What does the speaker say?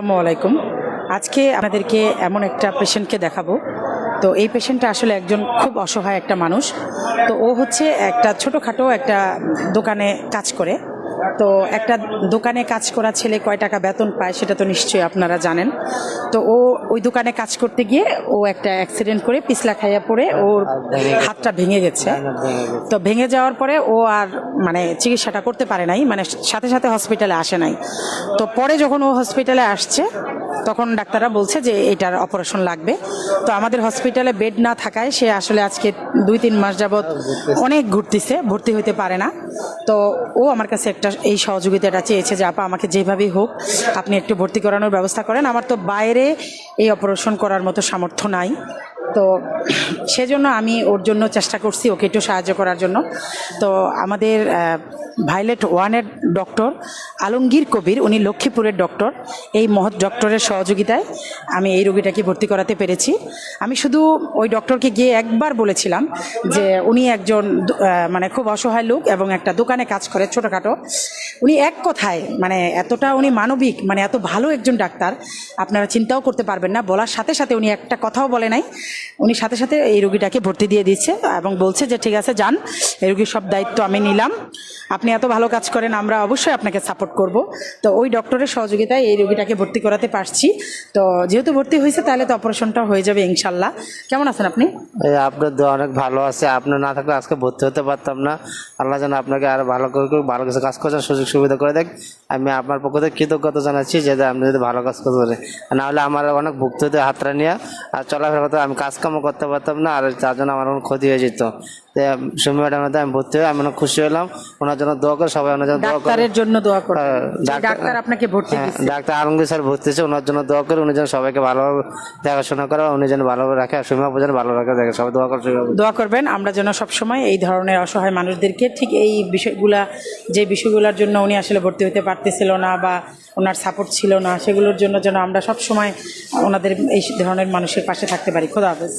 আসসালামু আলাইকুম। আজকে আমাদেরকে এমন একটা পেশেন্টকে দেখাবো। তো এই পেশেন্টটা আসলে একজন খুব অসহায় একটা মানুষ। তো ও হচ্ছে একটা ছোটোখাটো একটা দোকানে কাজ করে। তো একটা দোকানে কাজ করা ছেলে কয় টাকা বেতন পায় সেটা তো নিশ্চয়ই আপনারা জানেন। তো ও ওই দোকানে কাজ করতে গিয়ে ও একটা অ্যাক্সিডেন্ট করে পিছলা খাইয়া পড়ে, ওর হাতটা ভেঙে গেছে। তো ভেঙে যাওয়ার পরে ও আর মানে চিকিৎসাটা করতে পারে নাই মানে সাথে সাথে হসপিটালে আসে নাই। তো পরে যখন ও হসপিটালে আসছে, তখন ডাক্তাররা বলছে যে এটার অপারেশন লাগবে। তো আমাদের হসপিটালে বেড না থাকায় সে আসলে আজকে দুই তিন মাস যাবৎ অনেক ঘুরতেছে, ভর্তি হতে পারে না। তো ও আমার কাছে একটা এই সহযোগিতাটা চেয়েছে যে আপা আমাকে যেভাবেই হোক আপনি একটু ভর্তি করানোর ব্যবস্থা করেন। আমার তো বাইরে এই অপারেশন করার মতো সামর্থ্য নাই। তো সেজন্য আমি ওর জন্য চেষ্টা করছি ওকে একটু সাহায্য করার জন্য। তো আমাদের ভাইলেট ওয়ানের ডক্টর আলমগীর কবির, উনি লক্ষ্মীপুরের ডক্টর। এই মহৎ ডক্টরের সহযোগিতায় আমি এই রোগীটাকে ভর্তি করাতে পেরেছি। আমি শুধু ওই ডক্টরকে গিয়ে একবার বলেছিলাম যে উনি একজন মানে খুব অসহায় লোক এবং একটা দোকানে কাজ করে ছোটোখাটো। উনি এক কথায় মানে এতটা উনি মানবিক মানে এত ভালো একজন ডাক্তার, আপনারা চিন্তাও করতে পারবেন না। বলার সাথে সাথে উনি একটা কথাও বলে নাই। উনি সাথে সাথে এই রুগীটাকে ভর্তি দিয়ে দিচ্ছে এবং বলছে যে, ঠিক আছে, যান। এই রুগীর সব দায়িত্ব আমি নিলাম। আপনি এত ভালো কাজ করেন, আমরা অবশ্যই আপনাকে সাপোর্ট করব। তো ওই ডক্টরের সহযোগিতায় এই রুগীটাকে ভর্তি করাতে পারছি। তো যেহেতু ভর্তি হয়েছে, তাহলে তো অপারেশনটা হয়ে যাবে ইনশাল্লাহ। কেমন আছেন আপনি? আপনার দোয়া অনেক ভালো আছে। আপনার না থাকলে আজকে ভর্তি হতে পারতাম না। আল্লাহ যেন আপনাকে আরও ভালো করে ভালো কিছু কাজ করার সুযোগ সুবিধা করে দেখ। আমি আপনার পক্ষ থেকে কৃতজ্ঞতা জানাচ্ছি যে আপনি যদি ভালো কাজ করতে পারেন নাহলে আমার অনেক ভুক্ত হতে হাতটা নিয়ে, আর চলাফেরা করতে আমি কাজকামও করতে পারতাম না আর তার জন্য আমার কোনো ক্ষতি হয়ে যেত। তো সুমি ম্যাডামের আমি ভর্তি হয়ে আমি অনেক খুশি হলাম। ওনার জন্য দোয়া করে সবাই ওনার জন্য দোয়া করে। ডাক্তারের জন্য দোয়া হ্যাঁ, ডাক্তার- আপনাকে ভর্তি হ্যাঁ, ডাক্তার আলমগীর স্যার ভর্তি হয়েছে ওনার জন্য দোয়া করে উনি যেন সবাইকে ভালোভাবে দেখাশোনা করে উনি যেন ভালোভাবে রাখে আর যেন ভালো রাখে দেখে সবাই দোয়া করে সুমিমা দোয়া করবেন আমরা যেন সবসময় এই ধরনের অসহায় মানুষদেরকে ঠিক এই বিষয়গুলা যে বিষয়গুলোর জন্য উনি আসলে ভর্তি হতে পারতেছিল না বা ওনার সাপোর্ট ছিল না সেগুলোর জন্য যেন আমরা সবসময় ওনাদের এই ধরনের মানুষের পাশে থাকতে পারি। খোদা হাফেজ।